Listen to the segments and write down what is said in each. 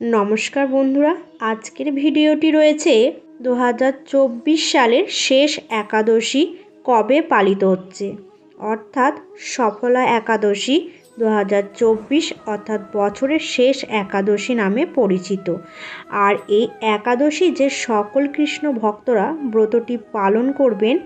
নমস্কার বন্ধুরা, আজকের ভিডিওটি রয়েছে দু হাজার চব্বিশ সালের শেষ একাদশী কবে পালিত হচ্ছে? অর্থাৎ সফলা একাদশী দু হাজার চব্বিশ, অর্থাৎ বছরের শেষ একাদশী নামে পরিচিত। আর এই একাদশী যে সকল কৃষ্ণ ভক্তরা ব্রতটি পালন করবেন,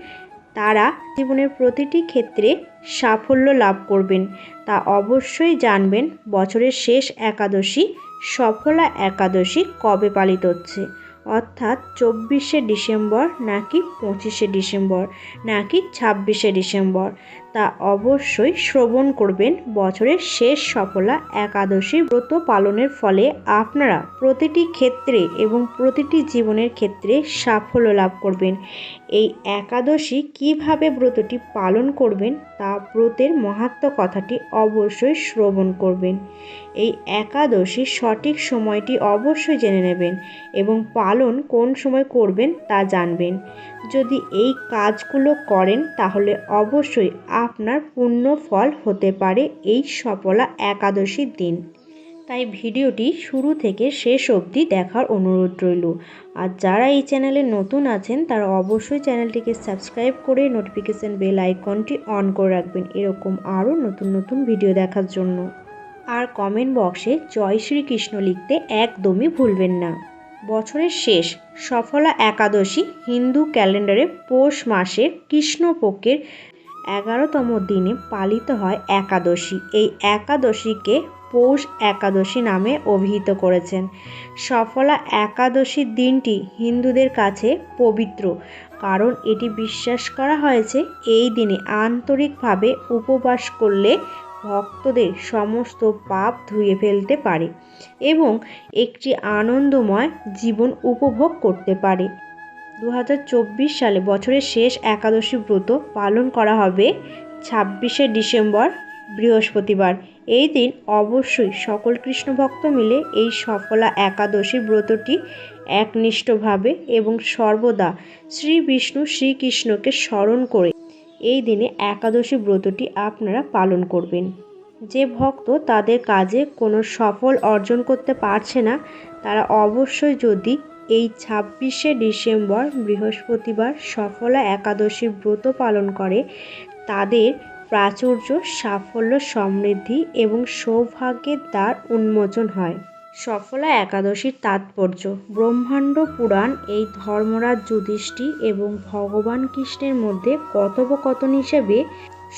তারা জীবনের প্রতিটি ক্ষেত্রে সাফল্য লাভ করবেন। তা অবশ্যই জানবেন বছরের শেষ একাদশী সফলা একাদশী কবে পালিত হচ্ছে? অর্থাৎ চব্বিশে ডিসেম্বর নাকি পঁচিশে ডিসেম্বর নাকি ছাব্বিশে ডিসেম্বর? তা অবশ্যই শ্রবণ করবেন। বছরের শেষ সফলা একাদশী ব্রত পালনের ফলে আপনারা প্রতিটি ক্ষেত্রে এবং প্রতিটি জীবনের ক্ষেত্রে সাফল্য লাভ করবেন। এই একাদশী কীভাবে ব্রতটি পালন করবেন তা ব্রতের মাহাত্ম কথাটি অবশ্যই শ্রবণ করবেন। এই একাদশীর সঠিক সময়টি অবশ্যই জেনে নেবেন এবং পালন কোন সময় করবেন তা জানবেন। যদি এই কাজগুলো করেন তাহলে অবশ্যই আপনার পূর্ণ ফল হতে পারে এই সফলা একাদশীর দিন। তাই ভিডিওটি শুরু থেকে শেষ অবধি দেখার অনুরোধ রইল। আর যারা এই চ্যানেলে নতুন আছেন, তারা অবশ্যই চ্যানেলটিকে সাবস্ক্রাইব করে নোটিফিকেশান বেল আইকনটি অন করে রাখবেন এরকম আরও নতুন নতুন ভিডিও দেখার জন্য। আর কমেন্ট বক্সে জয় শ্রীকৃষ্ণ লিখতে একদমই ভুলবেন না। বছরের শেষ সফলা একাদশী হিন্দু ক্যালেন্ডারে পৌষ মাসের কৃষ্ণপক্ষের এগারোতম দিনে পালিত হয় একাদশী। এই একাদশীকে পৌষ একাদশী নামে অভিহিত করেছেন। সফলা একাদশীর দিনটি হিন্দুদের কাছে পবিত্র, কারণ এটি বিশ্বাস করা হয়েছে এই দিনে আন্তরিকভাবে উপবাস করলে ভক্তদের সমস্ত পাপ ধুয়ে ফেলতে পারে এবং একটি আনন্দময় জীবন উপভোগ করতে পারে। দু হাজার চব্বিশ সালে বছরের শেষ একাদশী ব্রত পালন করা হবে ছাব্বিশে ডিসেম্বর, বৃহস্পতিবার। এই দিন অবশ্যই সকল কৃষ্ণ ভক্ত মিলে এই সফলা একাদশী ব্রতটি একনিষ্ঠভাবে এবং সর্বদা শ্রী বিষ্ণু শ্রীকৃষ্ণকে স্মরণ করে এই দিনে একাদশী ব্রতটি আপনারা পালন করবেন। যে ভক্ত তাদের কাজে কোনো সফল অর্জন করতে পারছে না, তারা অবশ্যই যদি এই ছাব্বিশে ডিসেম্বর বৃহস্পতিবার সফলা একাদশী ব্রত পালন করে। তাদের প্রাচুর্য, সাফল্য, সমৃদ্ধি এবং সৌভাগ্যের দ্বার উন্মোচন হয়। সফলা একাদশীর তাৎপর্য, ব্রহ্মাণ্ড পুরাণ, এই ধর্মরাজ যুধিষ্ঠি এবং ভগবান কৃষ্ণের মধ্যে কথোপকথন হিসেবে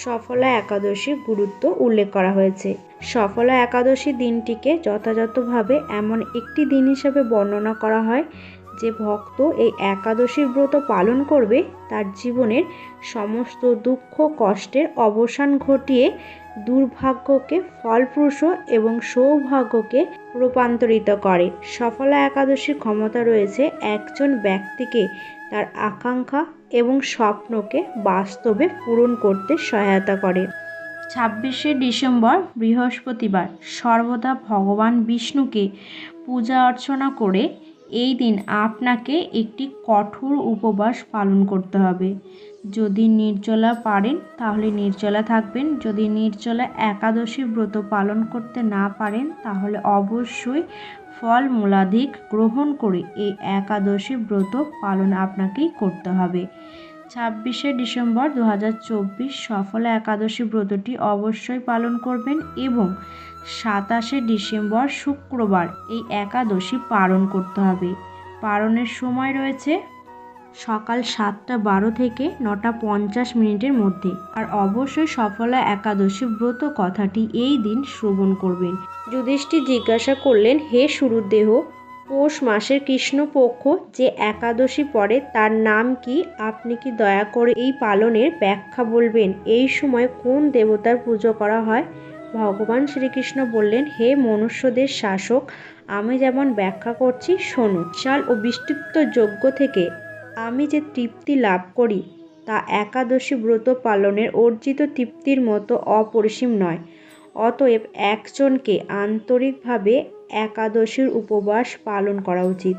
সফলা একাদশীর গুরুত্ব উল্লেখ করা হয়েছে। সফলা একাদশী দিনটিকে যথাযথভাবে এমন একটি দিন হিসাবে বর্ণনা করা হয়, যে ভক্ত এই একাদশীর ব্রত পালন করবে, তার জীবনের সমস্ত দুঃখ, কষ্টের অবসান ঘটিয়ে দুর্ভাগ্যকে ফলপ্রসূ এবং সৌভাগ্যকে রূপান্তরিত করে। সফলা একাদশীর ক্ষমতা রয়েছে একজন ব্যক্তিকে তার আকাঙ্ক্ষা এবং স্বপ্নকে বাস্তবে পূরণ করতে সহায়তা করে। ছাব্বিশে ডিসেম্বর বৃহস্পতিবার সর্বদা ভগবান বিষ্ণুকে পূজা অর্চনা করে এই দিন আপনাকে একটি কঠোর উপবাস পালন করতে হবে। যদি নির্জলা পারেন, তাহলে নির্জলা থাকবেন। যদি নির্জলা একাদশী ব্রত পালন করতে না পারেন, তাহলে অবশ্যই ফল মূলাধিক গ্রহণ করে এই একাদশী ব্রত পালন আপনাকেই করতে হবে। ছাব্বিশে ডিসেম্বর দু সফল একাদশী ব্রতটি অবশ্যই পালন করবেন এবং সাতাশে ডিসেম্বর শুক্রবার এই একাদশী পালন করতে হবে। পালনের সময় রয়েছে সকাল সাতটা বারো থেকে নটা পঞ্চাশ মিনিটের মধ্যে। আর অবশ্যই সফলা একাদশী ব্রত কথাটি এই দিন শ্রবণ করবেন। যুধিষ্ঠির জিজ্ঞাসা করলেন, হে সুরুদেহ পৌষ মাসের কৃষ্ণপক্ষ যে একাদশী পড়ে তার নাম কি? আপনি কি দয়া করে এই পালনের ব্যাখ্যা বলবেন? এই সময় কোন দেবতার পুজো করা হয়? ভগবান শ্রীকৃষ্ণ বললেন, হে মনুষ্যদের শাসক, আমি যেমন ব্যাখ্যা করছি, শোনো। বিশাল ও বিস্তৃত যজ্ঞ থেকে আমি যে তৃপ্তি লাভ করি, তা একাদশী ব্রত পালনের অর্জিত তৃপ্তির মতো অপরিসীম নয়। অতএব একজনকে আন্তরিকভাবে একাদশীর উপবাস পালন করা উচিত।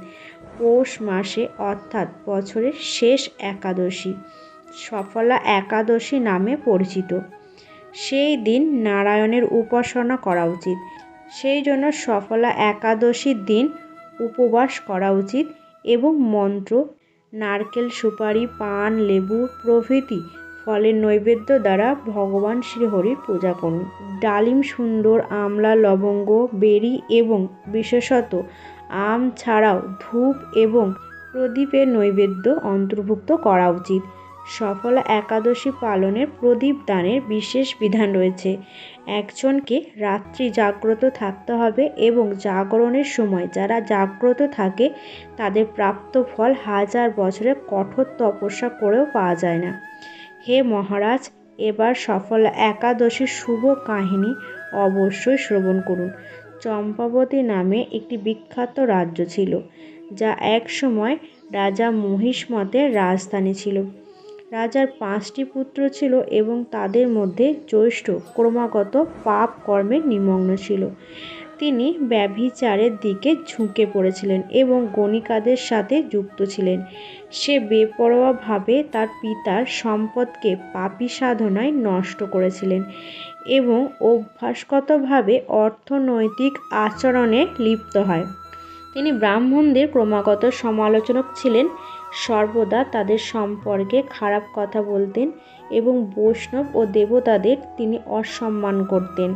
পৌষ মাসে অর্থাৎ বছরের শেষ একাদশী, সফলা একাদশী নামে পরিচিত। সেই দিন নারায়ণের উপাসনা করা উচিত। সেই জন্য সফলা একাদশীর দিন উপবাস করা উচিত এবং মন্ত্র, নারকেল সুপারি, পান, লেবু প্রভৃতি ফলের নৈবেদ্য দ্বারা ভগবান শ্রীহরির পূজা করুন ডালিম, সুন্দর, আমলা, লবঙ্গ, বেরি এবং বিশেষত আম ছাড়াও ধূপ এবং প্রদীপের নৈবেদ্য অন্তর্ভুক্ত করা উচিত। সফলা একাদশী পালনের প্রদীপ দানের বিশেষ বিধান রয়েছে। একজনকে রাত্রি জাগ্রত থাকতে হবে এবং জাগরণের সময় যারা জাগ্রত থাকে, তাদের প্রাপ্ত ফল হাজার বছরে কঠোর তপস্যা করেও পাওয়া যায় না। হে মহারাজ, এবার সফল একাদশীর শুভ কাহিনী অবশ্যই শ্রবণ করুন। চম্পাবতী নামে একটি বিখ্যাত রাজ্য ছিল, যা একসময় রাজা মহিষ্মতের রাজধানী ছিল। রাজার পাঁচটি পুত্র ছিল এবং তাদের মধ্যে জ্যৈষ্ঠ ক্রমাগত পাপ কর্মে নিমগ্ন ছিল। তিনি ব্যভিচারের দিকে ঝুঁকে পড়েছিলেন এবং গণিকাদের সাথে যুক্ত ছিলেন। সে বেপরোয়াভাবে তার পিতার সম্পদকে পাপী সাধনায় নষ্ট করেছিলেন এবং অভ্যাসগতভাবে অর্থনৈতিক আচরণে লিপ্ত হয়। তিনি ব্রাহ্মণদের ক্রমাগত সমালোচনক ছিলেন, সর্বদা তাদের সম্পর্কে খারাপ কথা বলতেন এবং বৈষ্ণব ও দেবতাদের তিনি অসম্মান করতেন।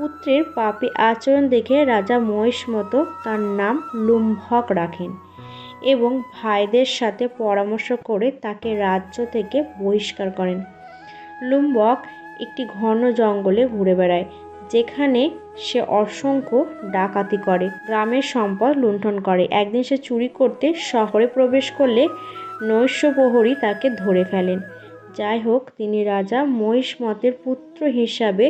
পুত্রের পাপি আচরণ দেখে রাজা মহিষ্মত তার নাম লুম্ভক রাখেন এবং ভাইদের সাথে পরামর্শ করে তাকে রাজ্য থেকে বহিষ্কার করেন। লুম্বক একটি ঘন জঙ্গলে ঘুরে বেড়ায়, যেখানে সে অসংখ্য ডাকাতি করে। গ্রামের সম্পদ লুণ্ঠন করে। একদিন সে চুরি করতে শহরে প্রবেশ করলে নৈশ প্রহরী তাকে ধরে ফেলেন। যাই হোক, তিনি রাজা মহিষ্মতের পুত্র হিসাবে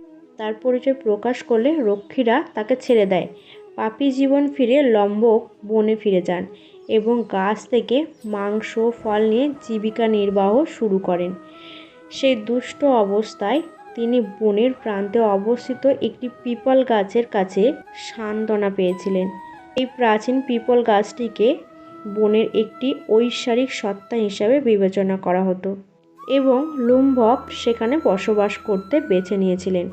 পরিচয় প্রকাশ করলে রক্ষীরা তাকে ছেড়ে দেয়। পাপি জীবন ফিরে লম্বক বনে ফিরে যান এবং গাছ থেকে মাংস, ফল নিয়ে জীবিকা নির্বাহ শুরু করেন। সেই দুষ্ট অবস্থায় তিনি বনের প্রান্তে অবস্থিত একটি পিপল গাছের কাছে সান্ত্বনা পেয়েছিলেন। এই প্রাচীন পিপল গাছটিকে বনের একটি ঐশ্বরিক সত্তা হিসাবে বিবেচনা করা হতো এবং লুম্বক সেখানে বসবাস করতে বেছে নিয়েছিলেন।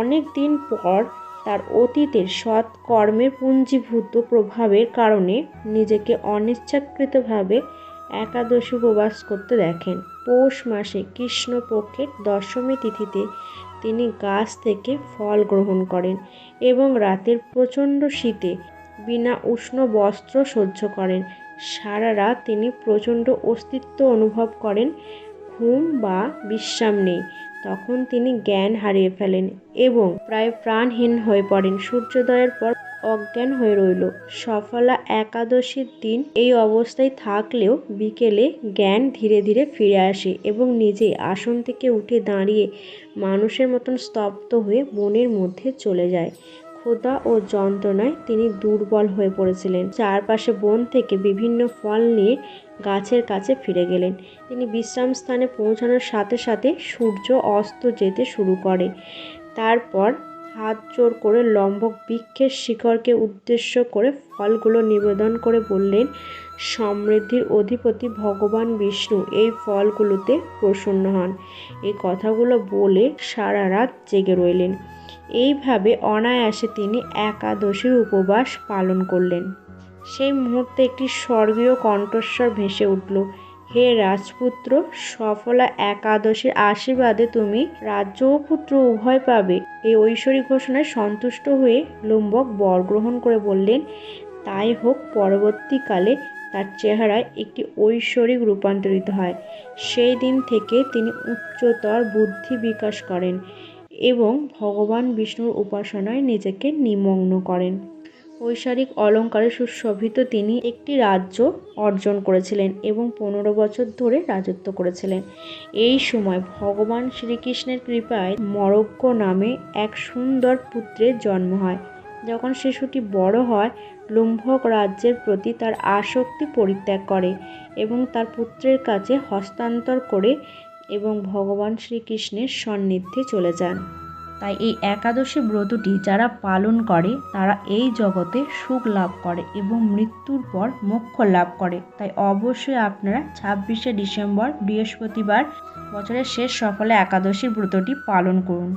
অনেক দিন পর তার অতীতের সৎ কর্মের পুঞ্জীভূত প্রভাবের কারণে নিজেকে অনিচ্ছাকৃতভাবে একাদশী উপবাস করতে দেখেন। পৌষ মাসে কৃষ্ণপক্ষের দশমী তিথিতে তিনি গাছ থেকে ফল গ্রহণ করেন এবং রাতের প্রচণ্ড শীতে বিনা উষ্ণ বস্ত্র সহ্য করেন। সারা রাত তিনি প্রচণ্ড অস্তিত্ব অনুভব করেন, ঘুম বা বিশ্রাম নেই। তখন তিনি জ্ঞান হারিয়ে ফেলেন এবং প্রায় প্রাণহীন হয়ে পড়েন। সূর্যোদয়ের পর অজ্ঞান হয়ে রইল। সফলা একাদশীর দিন এই অবস্থায় থাকলেও বিকেলে জ্ঞান ধীরে ধীরে ফিরে আসে এবং নিজে আসন থেকে উঠে দাঁড়িয়ে মানুষের মতন স্তব্ধ হয়ে বনের মধ্যে চলে যায়। ক্ষুধা ও যন্ত্রণায় তিনি দুর্বল হয়ে পড়েছিলেন। চারপাশে বন থেকে বিভিন্ন ফল নিয়ে গাছের কাছে ফিরে গেলেন। তিনি বিশ্রাম স্থানে পৌঁছানোর সাথে সাথে সূর্য অস্ত যেতে শুরু করে। তারপর হাত জোর করে লম্বক বৃক্ষের শিখরকে উদ্দেশ্য করে ফলগুলো নিবেদন করে বললেন, সমৃদ্ধির অধিপতি ভগবান বিষ্ণু এই ফলগুলোতে প্রসন্ন হন। এই কথাগুলো বলে সারা রাত জেগে রইলেন। এইভাবে অনায়াসে তিনি একাদশীর উপবাস পালন করলেন। সেই মুহূর্তে একটি স্বর্গীয় কণ্ঠস্বর ভেসে উঠল, হে রাজপুত্র, সফলা একাদশীর আশীর্বাদে তুমি রাজ্য ও পুত্র উভয় পাবে। এই ঐশ্বরিক ঘোষণায় সন্তুষ্ট হয়ে লুম্বক বর গ্রহণ করে বললেন, তাই হোক, পরবর্তীকালে তার চেহারায় একটি ঐশ্বরিক রূপান্তরিত হয়। সেই দিন থেকে তিনি উচ্চতর বুদ্ধি বিকাশ করেন। এবং ভগবান বিষ্ণুর উপাসনায় নিজেকে নিমগ্ন করেন। ঐশ্বরিক অলঙ্কারে সুশোভিত তিনি একটি রাজ্য অর্জন করেছিলেন এবং পনেরো বছর ধরে রাজত্ব করেছিলেন। এই সময় ভগবান শ্রীকৃষ্ণের কৃপায় মরক্কো নামে এক সুন্দর পুত্রের জন্ম হয়। যখন শিশুটি বড় হয়, লুম্ভক রাজ্যের প্রতি তার আসক্তি পরিত্যাগ করে এবং তার পুত্রের কাছে হস্তান্তর করে এবং ভগবান শ্রীকৃষ্ণের সান্নিধ্যে চলে যান। তাই এই একাদশী ব্রতটি যারা পালন করে, তারা এই জগতে সুখ লাভ করে এবং মৃত্যুর পর মোক্ষ লাভ করে। তাই অবশ্যই আপনারা ছাব্বিশে ডিসেম্বর বৃহস্পতিবার বছরের শেষ সফলে একাদশীর ব্রতটি পালন করুন।